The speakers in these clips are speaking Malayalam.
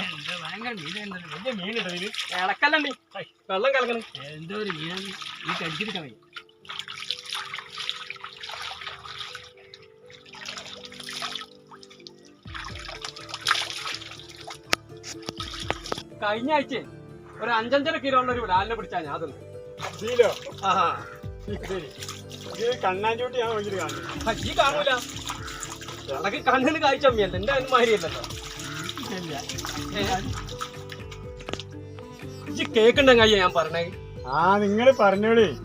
എന്താ ഭയങ്കര മീനുണ്ടല്ലോ വലിയ മീനുണ്ടോ ഇതിൽ ഇളക്കല്ലണ്ടി വെള്ളം കലക്കണം. എന്തോ ഒരു മീനാണ് ഈ കടിച്ചെടുക്കാൻ വയ്യ. കഴിഞ്ഞ ആഴ്ച ഒരു അഞ്ചഞ്ചര കിലോ ഉള്ള ഒരു ലാലിനെ പിടിച്ചാ ഞാൻ തിന്നു കിലോ? ശരി. കണ്ണാഞ്ചൂട്ടി ഞാൻ ഈ കാണൂല. കണ്ണിന് കാഴ്ച അമ്മിയല്ല? എന്റെ അതിന് മാതിരിയല്ലല്ലോ. ഇജ്ജ് കേക്കുണ്ടെങ്കിൽ അയ്യ ഞാൻ പറഞ്ഞേ? ആ നിങ്ങൾ പറഞ്ഞോളി.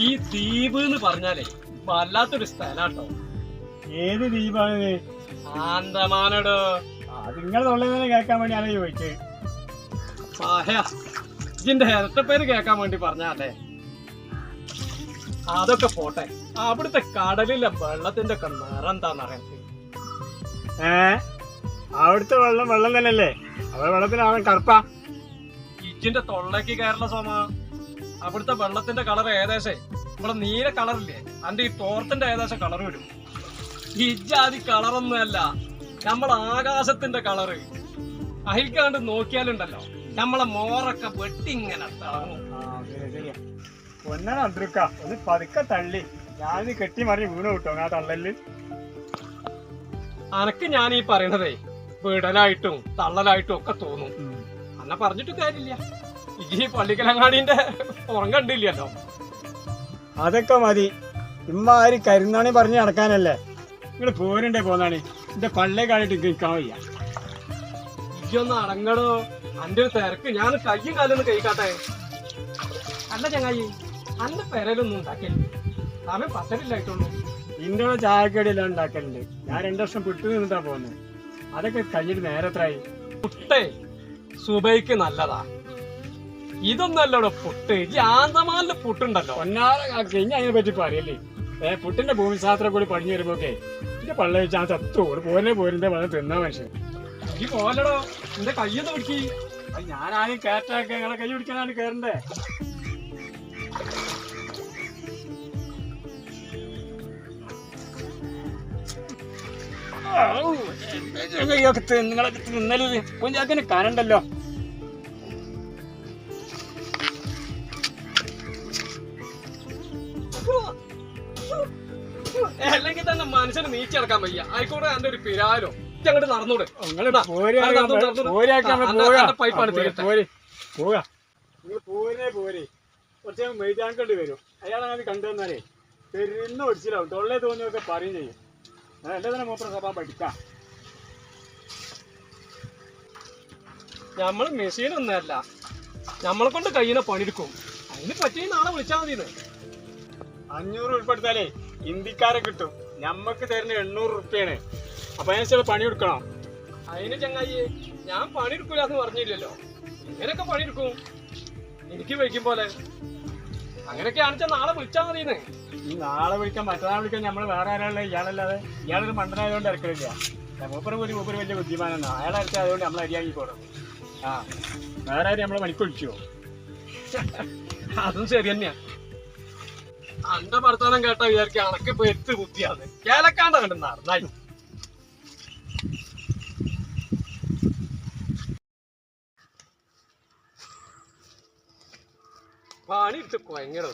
ഈ ദ്വീപ് എന്ന് പറഞ്ഞാലേ വല്ലാത്തൊരു സ്ഥലാട്ടോ. ഏത് ദ്വീപാണ് ആന്തമാനടോ. നിങ്ങൾ തൊള്ളേന്ന് കേൾക്കാൻ വേണ്ടി ചോദിച്ചത് ഇതിന്റെ ഇരട്ട പേര് കേൾക്കാൻ വേണ്ടി പറഞ്ഞാലേ. അതൊക്കെ പോട്ടെ. അവിടുത്തെ കടലിലെ വെള്ളത്തിന്റെ ഒക്കെ നിറം എന്താന്നറിയാം. ഏ? അവിടുത്തെ വെള്ളം വെള്ളം തന്നെയല്ലേ? അവിടെ വെള്ളത്തിനാണ് കറുപ്പ. ഇജിന്റെ തൊള്ളക്ക് കയറുന്ന സോമ. അവിടുത്തെ വെള്ളത്തിന്റെ കളർ ഏകദേശം ഇവിടെ നീല കളറില്ലേ? അന്റെ ഈ തോർത്തിന്റെ ഏകദേശം കളർ വരും. ഇജാതി കളറൊന്നുമല്ല നമ്മളെ ആകാശത്തിന്റെ കളറ്. അഹിൽക്കാണ്ട് നോക്കിയാലുണ്ടല്ലോ നമ്മളെ മോറൊക്കെ വെട്ടിങ്ങനെ ഒന്നാണ് അന്തരുക്ക ഒന്ന് പതുക്കെ തള്ളി. ഞാനിത് കെട്ടി മറിഞ്ഞ് വീണ് കിട്ടും ആ തള്ളൽ അനക്ക് ഞാൻ ഈ പറയണതേ വിടലായിട്ടും തള്ളലായിട്ടും ഒക്കെ തോന്നും. അന്നെ പറഞ്ഞിട്ട് കാര്യമില്ല. ഈ പള്ളിക്കലങ്ങാടിന്റെ പുറം കണ്ടില്ലല്ലോ. അതൊക്കെ മതി. ഇമ്മാരി കരുന്നാണി പറഞ്ഞു നടക്കാനല്ലേ? നിങ്ങൾ പോരണ്ടേ പോന്നാണി? എന്റെ പള്ളേ കാണിട്ട് വയ്യ. ഇജൊന്ന് അടങ്ങടോ അന്റെ ഒരു തിരക്ക്. ഞാൻ കയ്യും കാലൊന്ന് കഴിക്കാട്ടെ. അല്ല ചങ്ങായി അന്റെ പെരലൊന്നും ഉണ്ടാക്കില്ല താമേ പത്തരില്ലായിട്ടുള്ളൂ ഇന്റെ കൂടെ ചായക്കടിയെല്ലാം ഉണ്ടാക്കലുണ്ട്. ഞാൻ രണ്ടു വർഷം പിട്ടു നിന്നിട്ടാ പോകുന്നത് അതൊക്കെ കഴിഞ്ഞിട്ട് നേരത്തായി പുട്ടേ സുബൈക്ക് നല്ലതാ. ഇതൊന്നല്ലടോ പുട്ട്. ഈ ആന്തമാലിന്റെ പുട്ടുണ്ടല്ലോ. കഴിഞ്ഞ അതിനെ പറ്റി പറയല്ലേ. ഏ പുട്ടിന്റെ ഭൂമിശാസ്ത്രം കൂടി പഠിഞ്ഞു വരുമ്പോക്കെ എന്റെ പള്ള വെച്ചാൽ ചത്തു. ഒരു പോരെ പോരിന്റെ വന്ന് തിന്നാ മനുഷ്യൻ. ഈ പോലടോ എന്റെ കയ്യൊന്ന് പിടിക്കി. ആദ്യം കയറ്റാക്കെ നിങ്ങളെ കൈ പിടിക്കാനാണ് കയറണ്ടേ. നിങ്ങളൊക്കെ തിന്നൽ കുഞ്ഞാക്കിന് കാണണ്ടല്ലോ അല്ലെങ്കിൽ തന്നെ മനുഷ്യന് നീച്ചടക്കാൻ വയ്യ. ആയിക്കോട്ടെ എന്റെ ഒരു പിരാലോ അങ്ങോട്ട് നടന്നൂടെ. പൈപ്പാണ്. പോര് പോരേ പോരെ. കുറച്ച് മെയ്താങ്കണ്ടി വരും. കണ്ടുവന്നാലേ പെരുന്ന ഒടിച്ചിലാവും. തൊള്ളേ തോന്നിയൊക്കെ പറയും ചെയ്യും. അതെല്ലാം തന്നെ ഒന്നല്ല ഞമ്മളെ പഠിക്കാം? നമ്മൾ മെഷീനൊന്നല്ല നമ്മളെ കൊണ്ട് കയ്യിനെ പണിയെടുക്കും. അതിന് പറ്റിയ നാളെ വിളിച്ചാൽ മതി അഞ്ഞൂറ് ഉൾപ്പെടുത്താലേ ഹിന്ദിക്കാരെ കിട്ടും. ഞമ്മക്ക് തരുന്ന എണ്ണൂറ് റുപ്യാണ്. അപ്പൊ അതിനനുസരിച്ച് പണി കൊടുക്കണം അതിന് ചങ്ങായി ഞാൻ പണിയെടുക്കൂല എന്ന് പറഞ്ഞില്ലല്ലോ. ഇങ്ങനെയൊക്കെ പണിയെടുക്കും എനിക്ക് വയ്ക്കും പോലെ. അങ്ങനെയൊക്കെ ആണെച്ചാൽ നാളെ വിളിച്ചാൽ മതിന്ന് ഈ നാളെ വിളിക്കാൻ മറ്റന്നാൾ വിളിക്കാൻ നമ്മൾ വേറെ ആരാളെ ഇയാളല്ലാതെ ഇയാളൊരു മണ്ടനായതുകൊണ്ട് ഇറക്കണില്ല മൂപ്പറ് ഒരു മൂപ്പര് വലിയ ബുദ്ധിമാനാണ്. അയാളെ ഇറക്കി അതുകൊണ്ട് നമ്മൾ അരിയാക്കി പോകണം ആ വേറെ ആരും നമ്മളെ മണിക്കൊഴിച്ചോ അതും ശരി തന്നെയാ. അന്റെ ഭർത്താനം കേട്ട വിചാരിക്കും അണക്ക് ഇപ്പൊ എത്ത് ബുദ്ധിയാണ്. കേലക്കാണ്ട കണ്ട് നടന്നായി പണി എടുത്ത് കൊയങ്ങടോ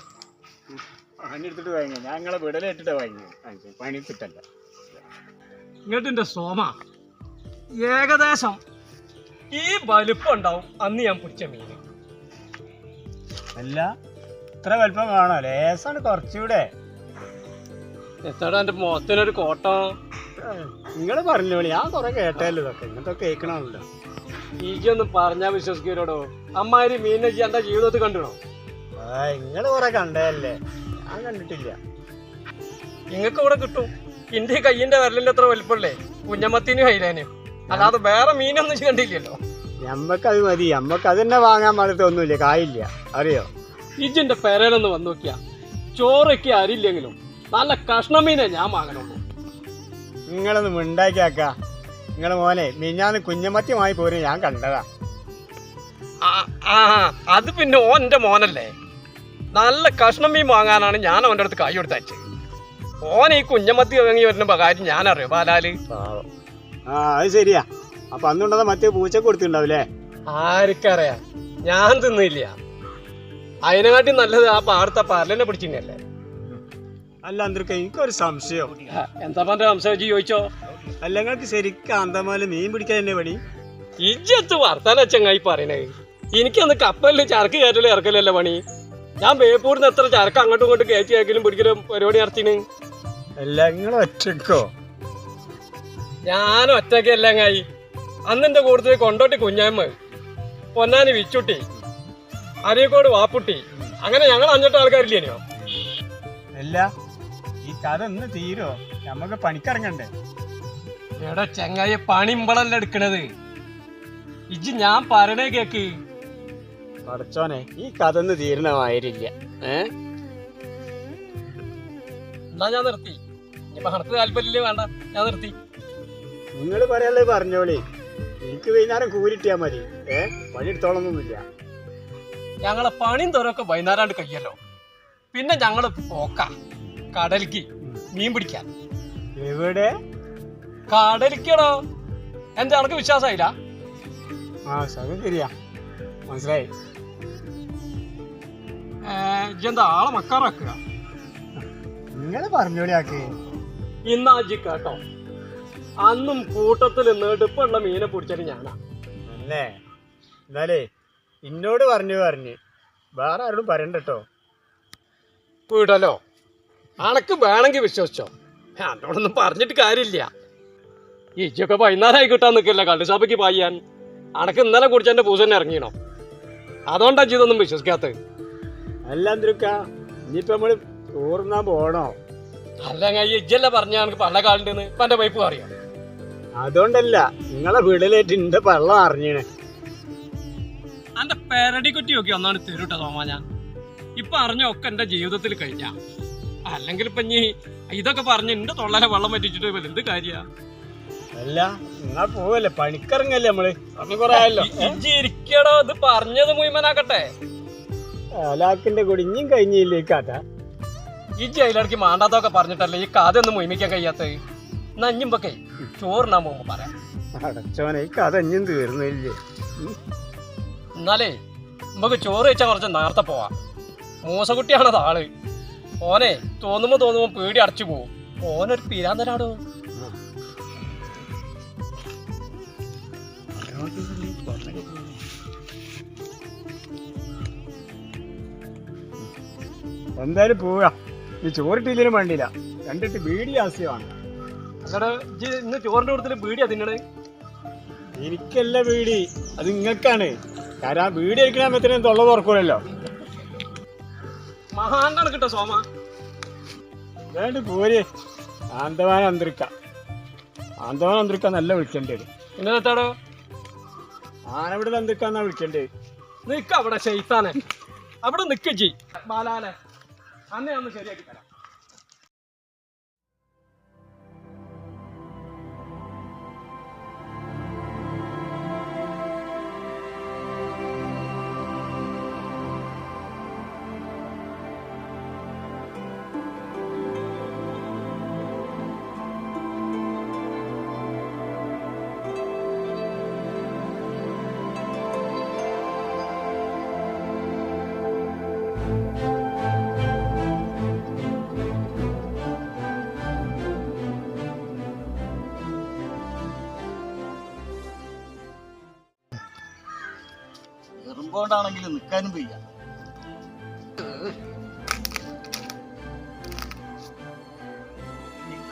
പണി എടുത്തിട്ട് വാങ്ങി ഞാൻ നിങ്ങളെ വിടലിട്ടിട്ട് വാങ്ങി പണി എടുത്തിട്ടല്ല ഇങ്ങോട്ട് എന്റെ സോമ? ഏകദേശം ഈ വലുപ്പം ഉണ്ടാവും അന്ന് ഞാൻ പിടിച്ച മീൻ അല്ല ഇത്ര വലിപ്പം കാണോ ലേസാണ് കുറച്ചുകൂടെ. എത്താടാ എന്റെ മുഖത്തിനൊരു കോട്ടം. നിങ്ങൾ പറഞ്ഞോ ഞാൻ കുറെ കേട്ടല്ലോ ഇതൊക്കെ. ഇങ്ങനത്തെ കേൾക്കണമല്ലോ ഈക്കൊന്നും പറഞ്ഞാ വിശ്വസിക്കൂലോടോ? അമ്മാരി മീനെ ചെയ്യാൻ ജീവിതത്തിൽ കണ്ടിടോ ആ നിങ്ങൾ കുറെ കണ്ടതല്ലേ? ഞാൻ കണ്ടിട്ടില്ല. നിങ്ങൾക്ക് ഇവിടെ കിട്ടും. ഇന്റെ കയ്യിന്റെ വിരലിന്റെ അത്ര വലിപ്പല്ലേ കുഞ്ഞമ്മത്തിനും ഹൈലാനും അല്ലാതെ വേറെ മീനൊന്നും കണ്ടില്ലല്ലോ. ഞമ്മക്ക് അത് മതി. ഞമ്മക്ക് അത് തന്നെ വാങ്ങാൻ പാടത്ത് ഒന്നുമില്ല. കായില്ല അറിയോ? ഇജിന്റെ പെരയിലൊന്ന് വന്നു നോക്കിയാ ചോറൊക്കെ അരില്ലെങ്കിലും നല്ല കഷ്ണമീനെ ഞാൻ വാങ്ങണുള്ളൂ. നിങ്ങളൊന്ന് മിണ്ടാക്കിയാക്ക നിങ്ങളെ മോനെ മിഞ്ഞാന്ന് കുഞ്ഞമത്തി വാങ്ങി പോരും ഞാൻ കണ്ടതാ. ആ ആ, അത് പിന്നെ ഓന്റെ മോനല്ലേ? നല്ല കഷ്ണം മീൻ വാങ്ങാനാണ് ഞാൻ അവന്റെ അടുത്ത് കൈ കൊടുത്ത് അയച്ചത്. ഓൻ ഈ കുഞ്ഞമത്തി വാങ്ങി വരുന്ന കാര്യം ഞാനറിയോ? ബാലാൽ? ആ അത് ശരിയാ. അപ്പൊ അന്നുണ്ടത് മറ്റേ പൂച്ച കൊടുത്തിട്ടുണ്ടാവില്ലേ? ആർക്കറിയാ. ഞാൻ തിന്നില്ല. അതിനെക്കാട്ടി നല്ലത് ആ പാടത്തെ പരലിനെ പിടിച്ചിട്ടല്ലേ അല്ല അന്തൃക്ക എനിക്കൊരു സംശയം. എന്താ പറഞ്ഞ സംശയം ചോദിച്ചോ? അല്ല നിങ്ങൾക്ക് ശരിക്കും അന്തമാൽ മീൻ പിടിക്കാൻ തന്നെ പണി? ഇജ്ജത്ത് വർത്താന ചങ്ങായി പറയണേ? എനിക്കന്ന് കപ്പലിൽ ചരക്ക് കയറ്റലും ഇറക്കലല്ലേ പണി? ഞാൻ ബേപ്പൂരിന്ന് എത്ര ചരക്ക് അങ്ങോട്ടും ഇങ്ങോട്ടും കയറ്റി ആക്കിയാലും പിടിക്കലും പരിപാടി നടത്തിന്? അല്ല നിങ്ങൾ ഒറ്റക്കോ? ഞാൻ എല്ലാം കായി അന്ന് എന്റെ കൂടുതൽ കൊണ്ടോട്ടി കുഞ്ഞാമ്മ പൊന്നാനി വിച്ചുട്ടി അരീക്കോട് വാപ്പുട്ടി അങ്ങനെ ഞങ്ങൾ അഞ്ചെട്ട് ആൾക്കാരില്ലേനോ? അല്ല ഈ കഥ ഒന്ന് തീരോ? നമുക്ക് പണിക്കിറങ്ങണ്ടേ? എടാ ചെങ്ങായി പണി ഇമ്പളല്ല എടുക്കണത്. ഇജ്ജ് ഞാൻ പറയണേ കേക്ക്. പടച്ചോനെ ഈ കഥ ഒന്ന് തീരണമായിരില്ല ഏ? എന്നാ ഞാൻ നിർത്തി. ഇനിയിപ്പോ ഹണക്ക് താല്പര്യമില്ലേ വേണ്ട. ഞാൻ നിർത്തി. നിങ്ങൾ പറയാനുള്ളത് പറഞ്ഞോളി. എനിക്ക് വൈകുന്നേരം കൂലിട്ടിയാ മതി. ഏ? പണിയെടുത്തോളൊന്നുമില്ല ഞങ്ങളെ പണിയും തോരൊക്കെ വൈകുന്നേരമാണ്ട് കഴിയല്ലോ. പിന്നെ ഞങ്ങൾ പോക്ക. കടലിക്ക് മീൻ പിടിക്കാൻ. എവിടെ? കടലിക്കടോ എന്റെ അനക്ക് വിശ്വാസമായില്ല? ആ ശരി ശരിയാ മനസ്സിലായി? ഇജ്ജെന്താ ആളെ മക്കാറാക്കുക നിങ്ങൾ പറഞ്ഞോളിയാക്കി. ഇന്നാജി കേട്ടോ. അന്നും കൂട്ടത്തിൽ നെടുപ്പുള്ള മീനെ പിടിച്ചത് ഞാനാ. അല്ലേ? എന്നാലേ ഇന്നോട് പറഞ്ഞു പറഞ്ഞ്. വേറെ ആരോടും പറയണ്ട കേട്ടോ. വീടല്ലോ അണക്ക് വേണമെങ്കിൽ വിശ്വസിച്ചോ. എന്നോടൊന്നും പറഞ്ഞിട്ട് കാര്യമില്ല. ഇജ്ജൊക്കെ വൈകുന്നേരമായി കിട്ടാൻ നിൽക്കില്ല. കള്ളുഷാപ്പയ്ക്ക് പായാൻ അണക്ക് ഇന്നലെ കുടിച്ചെന്റെ പൂസന്നെ ഇറങ്ങിയണോ? അതുകൊണ്ടാണ് ജീതൊന്നും വിശ്വസിക്കാത്തത്. അല്ല എന്തിരുക്ക ഇനിയിപ്പോ നമ്മൾ ചോറുന്നാൻ പോണോ? അല്ല ഇജ്ജല്ല പറഞ്ഞ എനിക്ക് പള്ള കാലുണ്ടെന്ന്. ഇപ്പൊ എന്റെ വൈപ്പ് അറിയാം അതുകൊണ്ടല്ല നിങ്ങളെ വീടിലേറ്റ് എന്റെ പള്ളം അറിഞ്ഞേ എന്റെ പേരടി കുറ്റി നോക്കി ഒന്നാണ് തരൂട്ടോ തോമാ ഞാൻ. ഇപ്പൊ അറിഞ്ഞ ഒക്കെ എന്റെ ജീവിതത്തിൽ കഴിഞ്ഞ. അല്ലെങ്കിൽ ഇപ്പൊ ഇനി ഇതൊക്കെ പറഞ്ഞ് എന്റെ തൊള്ളലെ വെള്ളം പറ്റിച്ചിട്ട് എന്ത് കാര്യ? അല്ല നിങ്ങൾ പോവല്ലേ പണിക്കിറങ്ങല്ലേ നമ്മൾ? പറഞ്ഞു കൊറേ ആയല്ലോ. ഇരിക്കടോ ഇത് പറഞ്ഞത് മുഴുവനാക്കട്ടെ. അലാക്കിന്റെ കൂടി ഇനിയും കഴിഞ്ഞില്ലേ ഈ കഥ ഈ അതിലിടയ്ക്ക് മാണ്ടാത്തൊക്കെ പറഞ്ഞിട്ടല്ലേ ഈ കഥ ഒന്നും മുയിമിക്കാൻ കഴിയാത്തത്? എന്നാ ഇഞ്ഞുമ്പൊക്കെ ചോറിനാൻ പോകുമ്പോ പറയാം. അടച്ചോനെ ഈ കഥ ഇനിയും തീർന്നില്ലേ? എന്നാലേ നമുക്ക് ചോറ് വെച്ചാൽ കുറച്ച് നേരത്തെ പോവാം. മൂസക്കുട്ടിയാണത് ആൾ. ഓനെ തോന്നുമ്പോ തോന്നുമ്പോ പേടി അടച്ചു പോവും. ഓനൊരു പിരാന്തനാടോ? എന്തായാലും പോവാ. ഈ ചോറിട്ടില്ലേനും വേണ്ടിയില്ല. രണ്ടിട്ട് ബീഡി ആസ്യമാണ്. ഇന്ന് ചോറിന്റെ കൂടുതൽ ബീഡിയാ തിന്നണേ? എനിക്കല്ല ബീഡി. അത് നിങ്ങൾക്കാണ് കാരണം ആ ബീഡി അടിക്കണത്തിന് തൊള്ള തുറക്കൂലല്ലോ. മഹാൻ കണക്കിട്ടോ സോമ. വേണ്ട പോര്. ആന്തവാൻ അന്തരിക്ക. ആന്തവാൻ അന്തരിക്ക നല്ല വിളിക്കേണ്ടി വരും. പിന്നെ എത്താടോ ആനവിടെ അന്തരിക്കാന്നാ വിളിക്കേണ്ടി നിക്ക അവിടെ ഷെയ്ത്താനെ. അവിടെ നിക്ക ജി ബാലാലെ. അന്ന് ഒന്ന് ശരിയാക്കി തരാം. എറുമ്പോണ്ടാണെങ്കിൽ നിൽക്കാനും വയ്യ.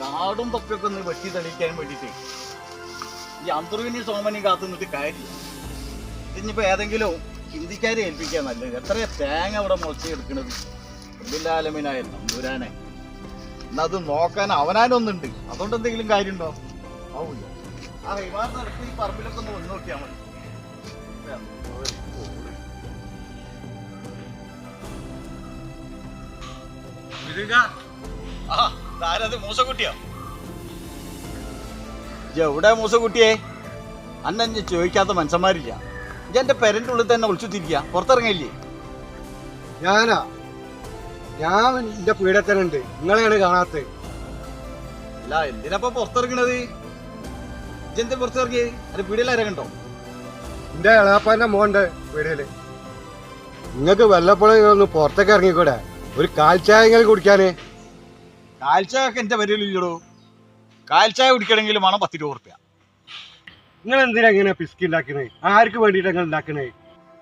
കാടും തൊക്കെയൊക്കെ ഒന്ന് വെട്ടി തെളിയിക്കാൻ വേണ്ടിട്ട് ഈ അന്തർവിനി സോമനി കാത്തു നിന്നിട്ട് കാര്യമില്ല. ഇനിയിപ്പോ ഏതെങ്കിലും ഹിന്ദിക്കാരെ ഏൽപ്പിക്കാൻ നല്ലത്. എത്ര തേങ്ങ അവിടെ മുളച്ചെടുക്കണത് ഉള്ളിലാലമിനായ നമ്പൂരാനെ. എന്നാ അത് നോക്കാൻ അവനാനൊന്നുണ്ട്. അതുകൊണ്ട് എന്തെങ്കിലും കാര്യമുണ്ടോ? ആവൂല ആ നടത്തി പറമ്പിലൊക്കെ ഒന്ന് വന്നു നോക്കിയാൽ മതി. എവിടെ മൂസക്കുട്ടിയെ? അന്നെ ചോദിക്കാത്ത മനുഷ്യന്മാരില്ല. ഇത് എന്റെ പെരന്റെ ഉള്ളിൽ തന്നെ ഒളിച്ചു തിരിക്കുക പുറത്തിറങ്ങിയില്ലേ? ഞാനാ. ഞാൻ എന്റെ പീഡത്തനുണ്ട്. നിങ്ങളെയാണ് കാണാത്തത്. അല്ല എന്തിനാ പുറത്തിറങ്ങണത്? ഇജെന്താ പുറത്തിറങ്ങി അത് പീടിയെല്ലാം കണ്ടോ? എന്റെ ഇളാപ്പാന്റെ മോണ്ട് വീടിൽ നിങ്ങക്ക് വല്ലപ്പോഴും ഒന്ന് പുറത്തേക്ക് ഇറങ്ങിക്കൂടെ? ഒരു കാൽച്ചായങ്ങൾ കുടിക്കാന്? കാൽച്ചായ ഒക്കെ എന്റെ വരലില്ലടോ കാൽച്ചായ കുടിക്കണമെങ്കിൽ വേണം പത്ത് രൂപ ഉറുപ്പ്യ. നിങ്ങൾ എന്തിനാ ഇങ്ങനെ പിസ്കി ഉണ്ടാക്കണേ? ആർക്ക് വേണ്ടിയിട്ട് നിങ്ങൾ ഉണ്ടാക്കണേ?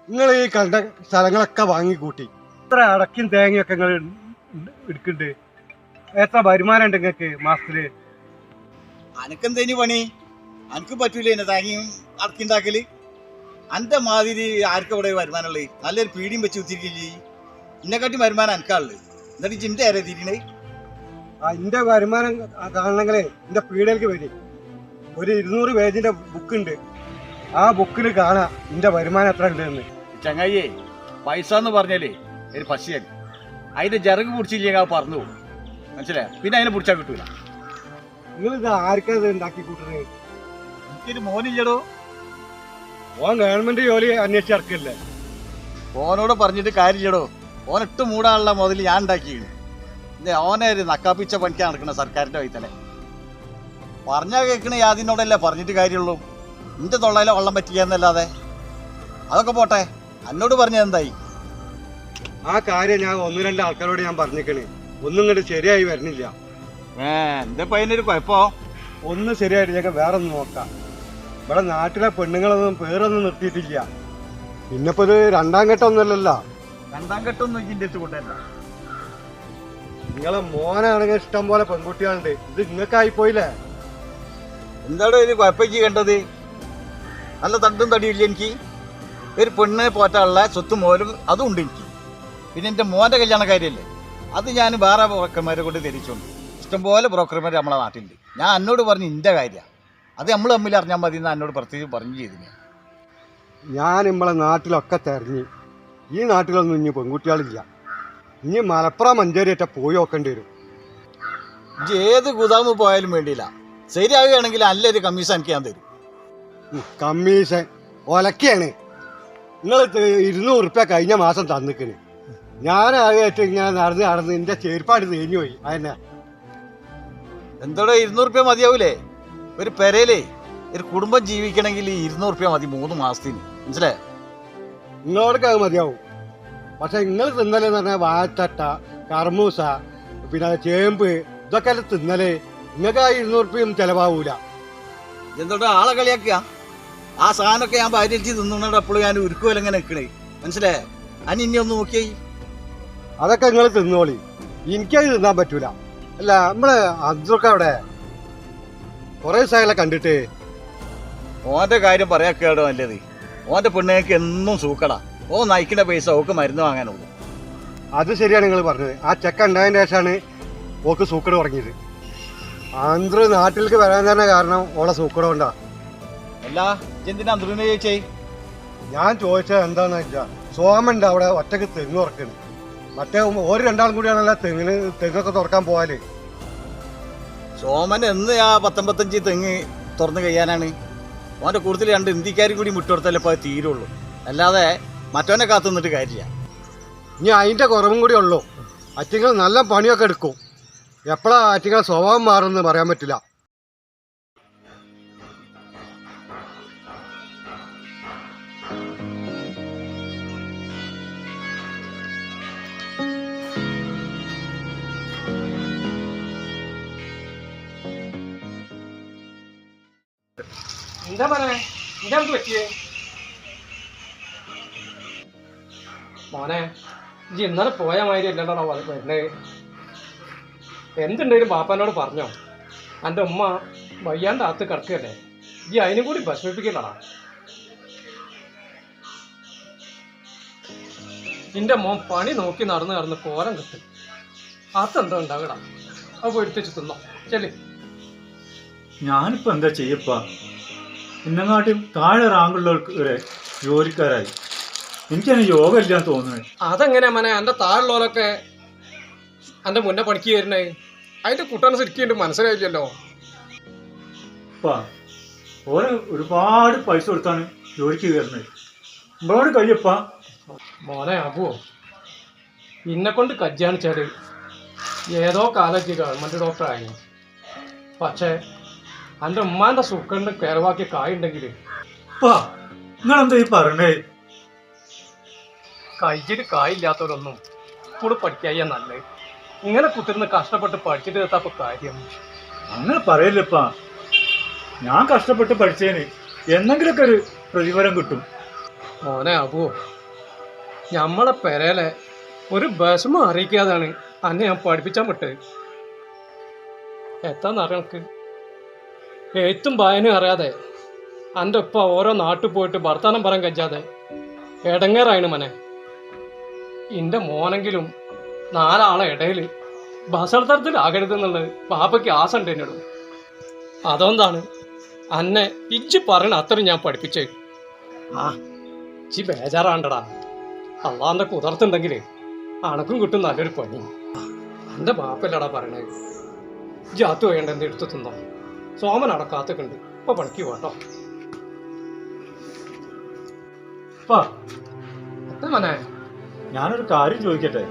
നിങ്ങൾ ഈ കണ്ട സ്ഥലങ്ങളൊക്കെ വാങ്ങിക്കൂട്ടി. എത്ര അടക്കും തേങ്ങയൊക്കെ നിങ്ങൾ എടുക്കുന്നുണ്ട് എത്ര വരുമാനം ഉണ്ട് നിങ്ങൾക്ക് മാസത്തിൽ? അനക്കെന്തേനി പണി? അനക്ക് പറ്റൂല എന്നെ തേങ്ങയും അടക്കിണ്ടാക്കൽ അന്റെ മാതിരി ആർക്കും ഇവിടെ വരുമാനമുള്ളത് നല്ലൊരു പീടിയും വെച്ച് കുത്തിരിക്കില്ലേ? എന്നെക്കാട്ടി വരുമാനം അനക്കാളുള്ളത് എന്നിട്ട് ചിന്ത ആരാ തിരിയണേ? ആ എന്റെ വരുമാനം കാണണമെങ്കിലേ എന്റെ പീഡയിലേക്ക് വരും. ഒരു ഇരുന്നൂറ് പേജിന്റെ ബുക്ക് ഉണ്ട് ആ ബുക്കിൽ കാണാ എന്റെ വരുമാനം എത്ര ഉണ്ട് എന്ന് ചങ്ങായിയെ പൈസ എന്ന് പറഞ്ഞാലേ ഒരു പശിയൻ. അതിന്റെ ജറക് പിടിച്ചില്ലെങ്കിൽ ആ പറഞ്ഞു. പോകും മനസ്സിലായോ? പിന്നെ അതിനെ പിടിച്ചാൽ കിട്ടൂല. നിങ്ങൾ ഇത് ആർക്കത് ഉണ്ടാക്കി കൂട്ടുന്നത്? എനിക്കൊരു മോനില്ലടോ. ഓൻ ഗവൺമെന്റ് ജോലി അന്വേഷിച്ച് ഇറക്കില്ലേ ഓനോട് പറഞ്ഞിട്ട് കാര്യമില്ലടോ. ഓൻ ഇട്ട് മൂടാനുള്ള മുതൽ ഞാൻ ഉണ്ടാക്കിയാണ്. ഓനെ ഒരു നക്കാപ്പിച്ച പണിക്കാൻ നടക്കുന്ന സർക്കാരിന്റെ വൈത്തലെ. പറഞ്ഞാൽ കേൾക്കണ യാതിനോടല്ലേ പറഞ്ഞിട്ട് കാര്യമുള്ളൂ? നിന്റെ തൊള്ളയിലെ വെള്ളം പറ്റിയെന്നല്ലാതെ അതൊക്കെ പോട്ടെ എന്നോട് പറഞ്ഞത് എന്തായി? ആ കാര്യം ഞാൻ ഒന്ന് രണ്ട് ആൾക്കാരോട് ഞാൻ പറഞ്ഞേക്കണേ. ഒന്നും ഇങ്ങോട്ട് ശരിയായി വരുന്നില്ല ഏ എന്റെ പയ്യനൊരു കുഴപ്പോ? ഒന്ന് ശരിയായിട്ട് ഞങ്ങൾ വേറെ ഒന്ന് നോക്കാം. ഇവിടെ നാട്ടിലെ പെണ്ണുങ്ങളൊന്നും പേരൊന്നും നിർത്തിയിട്ടില്ല. പിന്നിപ്പോ ഇത് രണ്ടാം ഘട്ടം ഒന്നുമല്ലല്ലോ. രണ്ടാം ഘട്ടമൊന്നും ഇതിന്റെ അടുത്ത് കൊണ്ടുവരണ്ട നിങ്ങളെ മോനാണെങ്കിൽ ഇഷ്ടം പോലെ പെൺകുട്ടികളുണ്ട്. ഇത് നിങ്ങൾക്കായി പോയില്ലേ? എന്താടോ ഇത് കുഴപ്പയ്ക്ക് കണ്ടത്? നല്ല തണ്ടും തടിയില്ല എനിക്ക്? ഒരു പെണ്ണ് പോറ്റാനുള്ള സ്വത്തും മോലും അതും ഉണ്ട് എനിക്ക്. പിന്നെ എന്റെ മോന്റെ കല്യാണ കാര്യമല്ലേ അത് ഞാൻ വേറെ ബ്രോക്കർമാരെ കൊണ്ട് ധരിച്ചുകൊണ്ട് ഇഷ്ടംപോലെ ബ്രോക്കർമാർ നമ്മളെ നാട്ടിലുണ്ട്. ഞാൻ എന്നോട് പറഞ്ഞു എന്റെ കാര്യമാണ് അത് നമ്മൾ തമ്മിൽ അറിഞ്ഞാൽ മതി എന്ന് എന്നോട് പ്രത്യേകിച്ച് പറഞ്ഞു ചെയ്തിന്. ഞാൻ നമ്മളെ നാട്ടിലൊക്കെ തെരഞ്ഞു ഈ നാട്ടിലൊന്നും ഇനി പെൺകുട്ടികളില്ല. ഇനി മലപ്പുറം മഞ്ചേരിയൊക്കെ പോയി നോക്കേണ്ടി വരും. ഇജ്ജ് ഏത് ഗുദാമ് പോയാലും വേണ്ടിയില്ല. ശരിയാകുകയാണെങ്കിൽ നല്ലൊരു കമ്മീഷൻ എനിക്ക് ഞാൻ തരും. ഉം, കമ്മീഷൻ ഒലക്കയാണ്. നിങ്ങൾ ഇരുന്നൂറ് ഉറുപ്പ്യ കഴിഞ്ഞ മാസം തന്നിക്കണ്. ഞാൻ ആകെയായിട്ട് ഇങ്ങനെ നടന്ന് നടന്ന് എന്റെ ചേരിപ്പാട് തേഞ്ഞു പോയി. അതന്നെ? എന്തോടെ ഇരുന്നൂറ് റുപ്യ മതിയാവൂലേ? ഒരു പെരയിലേ ഒരു കുടുംബം ജീവിക്കണമെങ്കിൽ ഈ ഇരുന്നൂറ് റുപ്യ മതി മൂന്ന് മാസത്തിന്. മനസ്സിലായോ? നിങ്ങളോടൊക്കെ അത് മതിയാവും. പക്ഷെ നിങ്ങൾ തിന്നലെന്ന് പറഞ്ഞാൽ വാഴത്തട്ട കർമൂസ പിന്നെ ചേമ്പ് ഇതൊക്കെ അല്ല തിന്നലേ. നിങ്ങൾക്ക് ആ ഇരുന്നൂറ് ഉറുപ്പ്യം ചെലവാകൂല എന്തോട്ട് ആളെ കളിയാക്കുക ആ സാധനമൊക്കെ ഞാൻ പരിചരിച്ച് തിന്നുകൊണ്ട് അപ്പോഴും ഞാൻ ഉരുക്കുമല്ലോ ഇങ്ങനെ നിൽക്കണേ. മനസ്സിലായേ? അനി ഇനി ഒന്ന് നോക്കിയേ. അതൊക്കെ നിങ്ങൾ തിന്നോളി. എനിക്കത് തിന്നാൻ പറ്റൂല. അല്ല നമ്മളെ അതൊക്കെ അവിടെ? കുറേ ദിവസമായല്ലേ കണ്ടിട്ട്. ഓന്റെ കാര്യം പറയാക്കേടോ നല്ലത്. ഓന്റെ പെണ്ണുങ്ങൾക്ക് എന്നും സൂക്കടാ. ഓ നയിക്കുന്ന പൈസ ഓക്ക് മരുന്ന് വാങ്ങാനുള്ളൂ. അത് ശരിയാണ് നിങ്ങൾ പറഞ്ഞത്. ആ ചെക്ക ഉണ്ടായതിന് ശേഷമാണ് ഓക്ക് സൂക്കട് തുടങ്ങിയത്. ആന്ധ്ര നാട്ടിലേക്ക് വരാൻ തന്നെ കാരണം ഓളെ സൂക്കട കൊണ്ടാ. അല്ല എന്തിനാ ചോദിച്ചേ? ഞാൻ ചോദിച്ചത് എന്താന്ന് വെച്ചാൽ സോമുണ്ട് അവിടെ ഒറ്റയ്ക്ക് തെങ്ങ് തുറക്കുന്നത് മറ്റേ ഒരു രണ്ടാളും കൂടിയാണല്ലോ തെങ്ങിന് തെങ്ങൊക്കെ തുറക്കാൻ പോവാൽ. സോമൻ എന്ന് ആ പത്തൊമ്പത്തഞ്ച് തെങ്ങ് തുറന്നു കഴിയാനാണ്? ഓന്റെ കൂടുതൽ രണ്ട് ഇന്ത്യക്കാരും കൂടി മുട്ടുകൊടുത്തല്ലേ ഇപ്പോൾ തീരുള്ളൂ. അല്ലാതെ മറ്റവനെ കാത്തു നിന്നിട്ട് കാര്യമില്ല. ഇനി അതിന്റെ കുറവും കൂടി ഉള്ളൂ. അറ്റിങ്ങൾ നല്ല പണിയൊക്കെ എടുക്കും. എപ്പോഴാണ് അറ്റിങ്ങൾ സ്വഭാവം മാറുമെന്ന് പറയാൻ പറ്റില്ല. എന്താ പറയാ എന്താ നമുക്ക് പറ്റിയേ. മോനെ ഇജ്ജ് ഇന്നലെ പോയ മാതിരി അല്ലല്ലോടാ വരണേ എന്തുണ്ടെങ്കിലും ബാപ്പാനോട് പറഞ്ഞോ. എന്റെ ഉമ്മ വയ്യാണ്ട് അകത്ത് കിടക്കുകയല്ലേ ഈ അതിനും കൂടി വിഷമിപ്പിക്കണ്ടടാ. നിന്റെ മോൻ പണി നോക്കി നടന്ന് നടന്ന് കോരം കിട്ടും. അതെന്താ ഉണ്ടാകടാ. അത് പോയി എടുത്തേച്ച് തിന്നോ. ചെല്ലേ. ഞാനിപ്പോ എന്താ ചെയ്യപ്പ? ഇന്നെങ്ങാട്ടും താഴെ റാങ്കുള്ളവർക്ക് വരെ ജോലിക്കാരായി. എനിക്കതിന് യോഗ ഇല്ലാന്ന് തോന്നുന്നത് അതെങ്ങനെയാ മനെ? എന്റെ താഴെയുള്ളവരൊക്കെ എന്റെ മുന്നേ പണിക്ക് വരുന്നേ. അതിന്റെ കുട്ടനെ ശരിക്കും മനസ്സിലായില്ലല്ലോ. അപ്പാ ഓരോ ഒരുപാട് പൈസ കൊടുത്താണ് ജോലിക്ക് കയറുന്നത്. നമ്മളോട് കഴിയപ്പാ മോനെ ആകുമോ എന്നെ കൊണ്ട് കജ്ജാണിച്ചാൽ ഏതോ കാലത്ത് ഗവൺമെന്റ് ഡോക്ടറായി പക്ഷേ എന്റെ ഉമ്മാന്റെ സുക്കണ്ട് കയറവാക്കിയ കായുണ്ടെങ്കിൽ നിങ്ങൾ നിങ്ങളെന്താ ഈ പറഞ്ഞേ കയ്യിൽ കായില്ലാത്തവരൊന്നും ഇപ്പോൾ പഠിക്കായ നല്ലത് ഇങ്ങനെ കുത്തിരുന്ന് കഷ്ടപ്പെട്ട് പഠിച്ചിട്ട് എത്താപ്പോ കാര്യം? അങ്ങനെ പറയല്ലപ്പാ ഞാൻ കഷ്ടപ്പെട്ട് പഠിച്ചേന് എന്തെങ്കിലുമൊക്കെ ഒരു പ്രതിഫലം കിട്ടും. മോനെ അബു ഞമ്മളെ പെരയിലെ ഒരു ബസ്മ അറിയിക്കാതാണ് അന്നെ ഞാൻ പഠിപ്പിച്ചാൻ പെട്ടത് എത്താന്നറിയ എനിക്ക് എഴുത്തും വായനയും അറിയാതെ എന്റെ ഉപ്പ ഓരോ നാട്ടിൽ പോയിട്ട് വർത്താനം പറയാൻ കഴിച്ചാതെ എടങ്ങേറായിന് മനെ. എന്റെ മോനെങ്കിലും നാലാളെ ഇടയിൽ ബസർത്തരത്തിലാകരുതെന്നുള്ളത് പാപ്പയ്ക്ക് ആസുണ്ട് എന്നോട്. അതുകൊണ്ടാണ് അന്നെ ഇജ്ജ് പറയണ അത്രയും ഞാൻ പഠിപ്പിച്ചേ. ആ ഇജ്ജി ബേജാറാണ്ടടാ. അള്ളാന്റെ കുതിർത്തുണ്ടെങ്കിൽ അണക്കും കിട്ടും നല്ലൊരു പണി. എന്റെ ബാപ്പല്ലടാ ഇജ്ജ് ജാത്ത് വേണ്ട എന്ത് എടുത്തു തിന്നോ. സോമൻ അവിടെ കാത്തുക്കുണ്ട് ഇപ്പൊ പണിക്ക് പോട്ടോ എത്ര മനെ? ഞാനൊരു കാര്യം ചോദിക്കട്ടെ?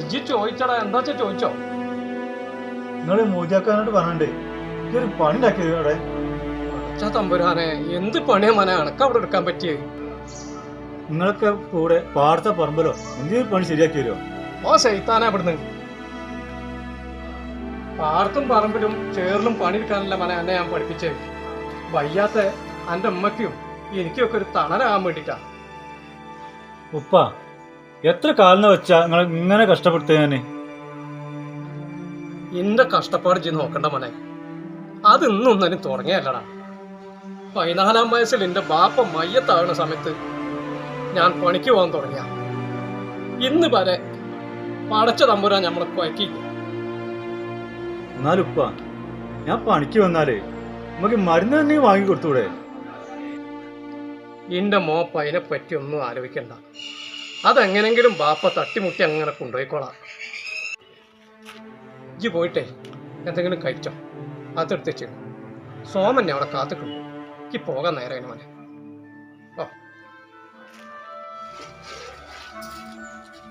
ഇജ്ജി ചോദിച്ചടാ. എന്താ വെച്ചാ ചോദിച്ചോ? നിങ്ങൾ മൂജാക്കാനോട് പറഞ്ഞിട്ട് ഇതൊരു പണി ഉണ്ടാക്കിയത് അവിടെ. അച്ഛാ തമ്പുരാനെ. എന്ത് പണിയാ മനെ? അണക്ക അവിടെ എടുക്കാൻ പറ്റിയത് നിങ്ങളൊക്കെ കൂടെ പാടത്തെ പറമ്പലോ? എന്തെങ്കിലും പണി ശരിയാക്കി തരുമോ ഓ ശൈത്താനാ ഇവിടുന്ന്. പാടത്തും പറമ്പിലും ചേറിലും പണിയെടുക്കാനല്ല മന എന്നെ ഞാൻ പഠിപ്പിച്ചേ. വയ്യാത്ത എന്റെ ഉമ്മയ്ക്കും എനിക്കൊക്കെ ഒരു തണലാകാൻ വേണ്ടിയിട്ടാണ് ഉപ്പ എത്ര കാലം വെച്ചാ നിങ്ങൾ ഇങ്ങനെ കഷ്ടപ്പെടുത്ത ഞാൻ? എന്റെ കഷ്ടപ്പാട് ചെയ്ത് നോക്കണ്ട മനെ. അത് ഇന്നും ഇന്നൊന്നും തുടങ്ങിയല്ലടാ. പതിനാലാം വയസ്സിൽ എന്റെ ബാപ്പ മയ്യത്താകുന്ന സമയത്ത് ഞാൻ പണിക്ക് പോകാൻ തുടങ്ങിയ. ഇന്ന് വരെ പടച്ച തമ്പുരാൻ നമ്മളെ കുഴക്കിയില്ല എന്നാലും ഉപ്പ ഞാൻ പണിക്ക് വന്നാലേ നമുക്ക് മരുന്ന് തന്നെ വാങ്ങി കൊടുത്തൂടെ മോപ്പ അതിനെ പറ്റി ഒന്നും ആലോചിക്കണ്ട. അതെങ്ങനെങ്കിലും ബാപ്പ തട്ടിമുട്ടി അങ്ങനെ കൊണ്ടുപോയിക്കോളാം. ഇജ്ജ് പോയിട്ടെ എന്തെങ്കിലും കഴിച്ചോ? അതെടുത്ത് വെച്ചു സോമൻ അവിടെ കാത്തുക്കുന്നു. എനിക്ക് പോകാൻ നേരെ മോനെ.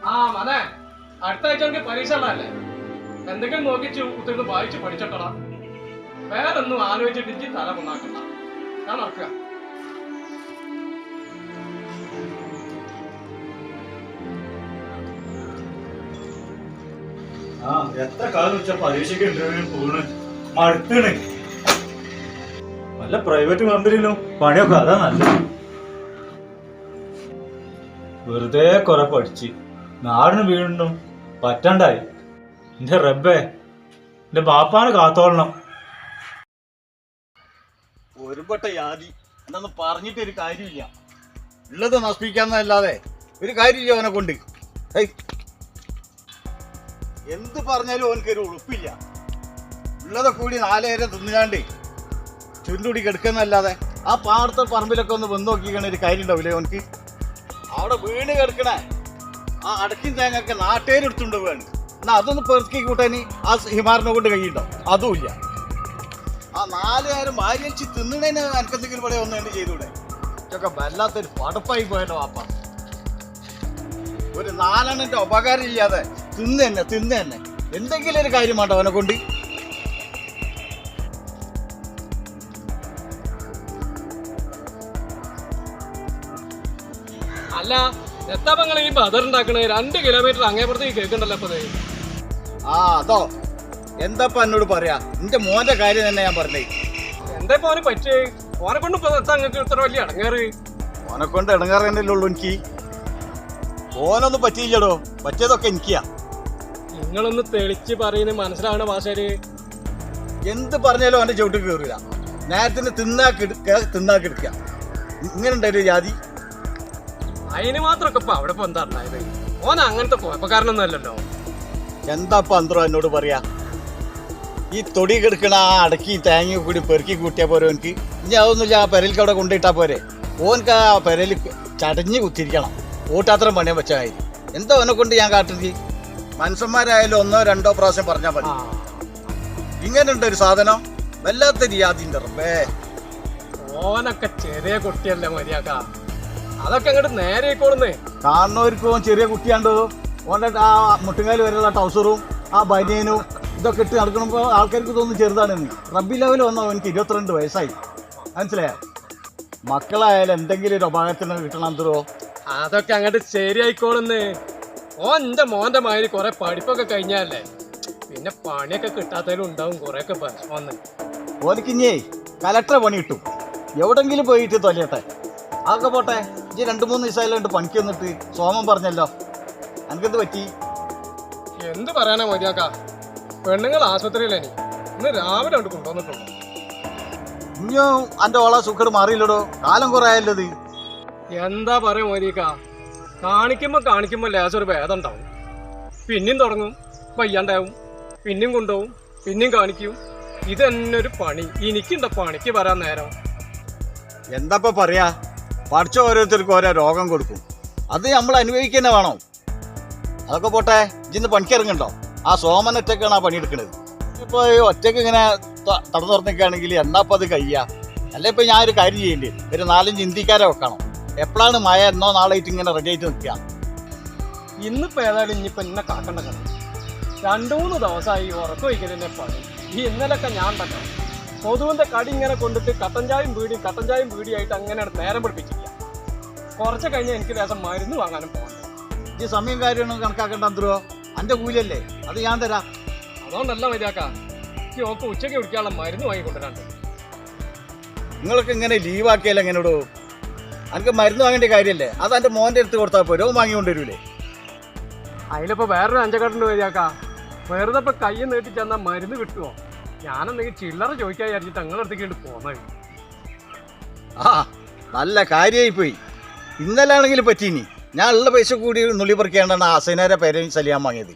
ആ മനെ അടുത്ത ആഴ്ച പരീക്ഷ ഉള്ളതല്ലേ? എന്തെങ്കിലും നോക്കിച്ച് കുത്തിരുന്ന് വായിച്ച് വേറെ വേറൊന്നും ആലോചിച്ചിട്ട് ഇജ്ജ് തല കൊണ്ടാക്കണ്ട ഞാൻ നടക്കുക ആ എത്ര കാലം പരീക്ഷയ്ക്ക് ഇന്റർവ്യൂ പോണ്? മടുത്തണ്. വല്ല പ്രൈവറ്റ് കമ്പനിയിലും പണിയൊക്കെ അതാ നല്ലത്. വെറുതെ കുറെ പഠിച്ച്. നാടിന് വീണ്ടും പറ്റണ്ടായി. എന്റെ റബ്ബേ എന്റെ ബാപ്പാണ് കാത്തോളണം. ഒരുപെട്ട യാതി എന്നൊന്നും പറഞ്ഞിട്ട് ഒരു കാര്യമില്ല. ഉള്ളത് നശിപ്പിക്കാന്നല്ലാതെ ഒരു കാര്യമില്ല അവനെ കൊണ്ട്. എന്ത് പറഞ്ഞാലും അവനക്കൊരു ഉളുപ്പില്ല. ഉള്ളതെ കൂടി നാലേരെ തിന്നുകാണ്ട് ചുരുണ്ടുകൂടി കിടക്കുന്നല്ലാതെ ആ പാടത്തെ പറമ്പിലൊക്കെ ഒന്ന് വന്ന് നോക്കിക്കണ ഒരു കാര്യം ഉണ്ടാവില്ലേ അവനക്ക്? അവിടെ വീണ് കിടക്കണേ ആ അടക്കിൻ തേങ്ങൊക്കെ നാട്ടേരെടുത്തുണ്ട് വേണം എന്നാ അതൊന്ന് പെറുക്കി കൂട്ടാൻ ആ ഹിമാറിനെ കൊണ്ട് കഴിയുണ്ടോ? അതുമില്ല. ആ നാല് നേരം വാരിയടിച്ച് തിന്നണേന് എനിക്കെന്തെങ്കിലും ഇവിടെ ഒന്ന് വേണ്ടി ചെയ്തൂടെ? ഇതൊക്കെ വല്ലാത്തൊരു പടപ്പായി പോയല്ലോ വാപ്പ. ഒരു നാലെണ്ണന്റെ ഉപകാരം ഇല്ലാതെ തിന്ന് തന്നെ തിന്ന് തന്നെ. എന്തെങ്കിലും ഒരു കാര്യം വേണ്ട അവനെ കൊണ്ട്. അല്ല എത്താ നിങ്ങൾ ഈ ബദർ ഉണ്ടാക്കണേ? രണ്ട് കിലോമീറ്റർ അങ്ങേപ്പുറത്തേക്ക് കേൾക്കണ്ടല്ലോ അപ്പൊ. ആ അതോ. എന്താപ്പ എന്നോട് പറയാ? നിന്റെ മോന്റെ കാര്യം തന്നെ ഞാൻ പറഞ്ഞേ. എന്താ ഓനെ പറ്റേ ഓനെ കൊണ്ട് നിങ്ങൾക്ക് ഇത്ര വലിയ അടങ്ങേറ് ഓനെ കൊണ്ട് ഇടങ്ങാറല്ലേ ഉള്ളൂ എനിക്ക്. ഓനൊന്നും പറ്റിയില്ലടോ. പറ്റിയതൊക്കെ എനിക്കാ. നിങ്ങളൊന്ന് തെളിച്ച് പറയുന്നത് മനസ്സിലാവണ ഭാഷയിൽ എന്ത് പറഞ്ഞാലും അവന്റെ ചവിട്ട് കയറില്ല നേരത്തിന് തിന്നാക്കി എടുക്ക തിന്നാക്കി എടുക്കുക ഇങ്ങനെ ഉണ്ടായിരുന്നു ജാതി? അതിന് മാത്രമൊക്കെ ഇപ്പൊ അവിടെ ഇപ്പൊ എന്താ ഉണ്ടായത്? ഓൻ അങ്ങനത്തെ കുഴപ്പക്കാരനൊന്നും അല്ലല്ലോ. എന്താപ്പ അന്തരോ എന്നോട് പറയാ? ഈ തൊടി കിടക്കണ ആ അടക്കി തേങ്ങ കൂടി പെറുക്കി കൂട്ടിയാൽ പോരെ ഓനക്ക് ഇനി അതൊന്നുമില്ല ആ പെരലിക്ക് അവിടെ കൊണ്ടിട്ടാ പോരെ. ഓനക്ക് ആ പെരയിൽ ചടഞ്ഞ് കുത്തിരിക്കണം ഓട്ടാത്രം പണിയാൻ വെച്ചായി എന്താ ഓനെ കൊണ്ട് ഞാൻ കാട്ടുന്നത് മനുഷ്യന്മാരായാലും ഒന്നോ രണ്ടോ പ്രാവശ്യം പറഞ്ഞാൽ മതി. ഇങ്ങനെ ഉണ്ടൊരു ഒരു സാധനം? വല്ലാത്ത ജാതിന്റെ റബ്ബേ. ഓനൊക്കെ ചെറിയ കുട്ടിയല്ലേ മര്യാദ. അതൊക്കെ അങ്ങോട്ട് നേരെ കാണുന്നേ കാണുന്നവർക്കും ചെറിയ കുട്ടിയാണ്ടോ? ഓന്റെ ആ മുട്ടുകാൽ വരെയുള്ള ടൗസറും ആ ബനിയനും ഇതൊക്കെ ഇട്ട് നടക്കുമ്പോൾ ആൾക്കാർക്ക് തോന്നുന്നു ചെറുതാണെന്ന്. റബ്ബി ലെവൽ വന്നോ എനിക്ക് ഇരുപത്തിരണ്ട് വയസ്സായി. മനസ്സിലായോ? മക്കളായാലും എന്തെങ്കിലും ഒരു ഉപകാരത്തിന് കിട്ടണം എന്തോ. അതൊക്കെ അങ്ങോട്ട് ശരിയായിക്കോളുന്ന്. ഓ എന്റെ മോന്റെ മാതിരി കുറെ പഠിപ്പൊക്കെ കഴിഞ്ഞാലേ പിന്നെ പണിയൊക്കെ കിട്ടാത്തതിലും ഉണ്ടാവും കുറേയൊക്കെ വിഷമന്ന് ഓനിക്കിഞ്ഞേ കലക്ടർ പണി കിട്ടും. എവിടെങ്കിലും പോയിട്ട് തൊലയട്ടെ. അതൊക്കെ പോട്ടെ. ഇനി രണ്ട് മൂന്ന് ദിവസമായാലും പണിക്ക് വന്നിട്ട്. സോമൻ പറഞ്ഞല്ലോ എനിക്കെന്ത് പറ്റി? എന്ത് പറയാനാ മതിയാക്ക? പെണ്ണുങ്ങൾ ആശുപത്രിയിലേനി ഇന്ന് രാവിലെ കൊണ്ട് കൊണ്ടുവന്നിട്ടുണ്ട് ഇനിയും ഓള സുഖം സുഖട് മാറിയില്ലടോ. കാലം കുറെ ആയല്ലത് എന്താ പറയാ മോനിക്ക കാണിക്കുമ്പോ കാണിക്കുമ്പോ ലേശം ഒരു ഭേദം ഉണ്ടാവും. പിന്നെയും തുടങ്ങും വയ്യാണ്ടാവും പിന്നെയും കൊണ്ടുപോകും പിന്നെയും കാണിക്കും. ഇതെന്നൊരു പണി. എനിക്കെന്താ പണിക്ക് വരാൻ നേരം? എന്താപ്പ പറയാ? പഠിച്ച ഓരോരുത്തർക്കും ഓരോ രോഗം കൊടുക്കും. അത് നമ്മൾ അനുഭവിക്കുന്ന വേണം. അതൊക്കെ പോട്ടെ ഇജിന്ന് പണിക്കിറങ്ങണ്ടോ ആ സോമൻ ഒറ്റക്കാണ് ആ പണിയെടുക്കണത് ഇപ്പൊ ഈ ഒറ്റയ്ക്ക് ഇങ്ങനെ തട തുറന്നിക്കുകയാണെങ്കിൽ എന്നാപ്പ അത് കഴിയുക അല്ല ഇപ്പൊ ഞാൻ ഒരു കാര്യം ചെയ്യേണ്ടി? ഒരു നാലഞ്ച് ഹിന്ദിക്കാരെ വെക്കണം. എപ്പോഴാണ് മഴ എന്നോ നാളായിട്ട് ഇങ്ങനെ റെഡി ആയിട്ട് നിൽക്കുക ഇന്നിപ്പോ ഏതായാലും ഇനിയിപ്പോ എന്നെ കാക്കണ്ട കളി രണ്ടു മൂന്ന് ദിവസമായി ഉറക്കം വയ്ക്കലിന്റെ പണി. ഈ ഇന്നലൊക്കെ ഞാൻ ഉണ്ടല്ലോ കൊതുവിന്റെ കടി ഇങ്ങനെ കൊണ്ടിട്ട് കട്ടഞ്ചായും പീടിയും കട്ടഞ്ചായും പീടിയായിട്ട് അങ്ങനെ നേരം പിടിപ്പിക്കില്ല കുറച്ച് കഴിഞ്ഞാൽ എനിക്ക് ദേശം മരുന്ന് വാങ്ങാനും പോകണ്ട ഈ സമയം കാര്യമൊന്നും കണക്കാക്കേണ്ട അന്തരോ എന്റെ കൂലിയല്ലേ? അത് ഞാൻ തരാം. അതുകൊണ്ടല്ല മര്യാക്ക ഉച്ചയ്ക്ക് ഓക്ക് ഉച്ചയ്ക്ക് കുടിക്കാനുള്ള മരുന്ന് വാങ്ങിക്കൊണ്ടിരാണ്ട് നിങ്ങൾക്ക് ഇങ്ങനെ ലീവാക്കിയാലും എങ്ങനെയോടോ എനിക്ക് മരുന്ന് വാങ്ങേണ്ട കാര്യമല്ലേ അത് എന്റെ മോന്റെ അടുത്ത് കൊടുത്താൽ പോരോ. വാങ്ങിക്കൊണ്ട് വരൂലേ അതിലിപ്പോ വേറൊരു അഞ്ചക്കാട്ടുണ്ട് മര്യാക്ക വെറുതെ ഇപ്പൊ കൈ നീട്ടി ചെന്നാൽ മരുന്ന് കിട്ടുമോ ഞാനെന്തെങ്കിലും ചില്ലറ ചോദിക്കാൻ വിചാരിച്ചിട്ട് ഞങ്ങളുടെ അടുത്തേക്ക് പോന്നത് ആ നല്ല കാര്യമായി പോയി. ഇന്നലാണെങ്കിൽ പറ്റീനി ഞാൻ ഉള്ള പൈസ കൂടി നുള്ളി പറിക്കേണ്ടാണ് ആസൈനാരെ പേരെയും സലിയാൻ വാങ്ങിയത്.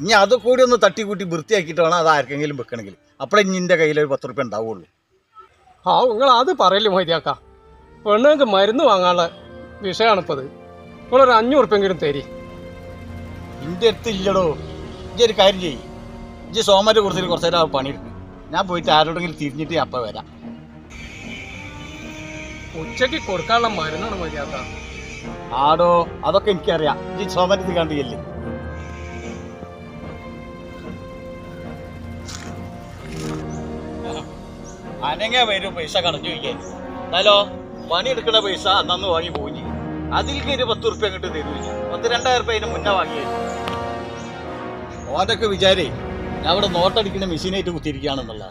ഇനി അത് കൂടി ഒന്ന് തട്ടിക്കൂട്ടി വൃത്തിയാക്കിയിട്ട് വേണം അത് ആർക്കെങ്കിലും വെക്കണമെങ്കിൽ. അപ്പോഴേ നിന്റെ കയ്യിൽ ഒരു പത്ത് റുപ്യ ഉണ്ടാവുള്ളൂ. ആ നിങ്ങൾ അത് പറയല്ലേ മൊയ്തിയാക്ക? പെണ്ണുങ്ങൾക്ക് മരുന്ന് വാങ്ങാനുള്ള വിഷയമാണിപ്പത് നിങ്ങളൊരു അഞ്ഞൂറ് റുപ്യെങ്കിലും തരി. ഇന്റെ അടുത്ത് ഇല്ലടോ. ഇജ്ജ് ഒരു കാര്യം ചെയ്യ്. ഇജ്ജ് സോമന്റെ കൊടുത്തിട്ട് കുറച്ച് നേരം പണിയെടുക്കും ഞാൻ പോയിട്ട് ആരോടെങ്കിലും തിരിഞ്ഞിട്ട് അപ്പം വരാം. ഉച്ചയ്ക്ക് കൊടുക്കാനുള്ള മരുന്നാണ് മതിയാക്ക ആടോ അതൊക്കെ എനിക്കറിയാം. ഈ സോമന്റെ കണ്ടില്ലേ അനങ്ങ വരും പൈസ കടഞ്ഞു ചോദിക്കാൻ ഹലോ പണിയെടുക്കുന്ന പൈസ അന്നു വാങ്ങി പോയി. അതിലേക്ക് ഒരു പത്ത് ഉറുപ്പ്യ അങ്ങോട്ട് തരുമില്ല പത്ത് രണ്ടായിരം ഉറുപ്പ്യ അതിന് മുന്നേ വാങ്ങിയത് ഓന്റെ ഒക്കെ വിചാരേ ഞാൻ ഇവിടെ നോട്ടടിക്കുന്ന മെഷീനായിട്ട് കുത്തിയിരിക്കുകയാണെന്നുള്ള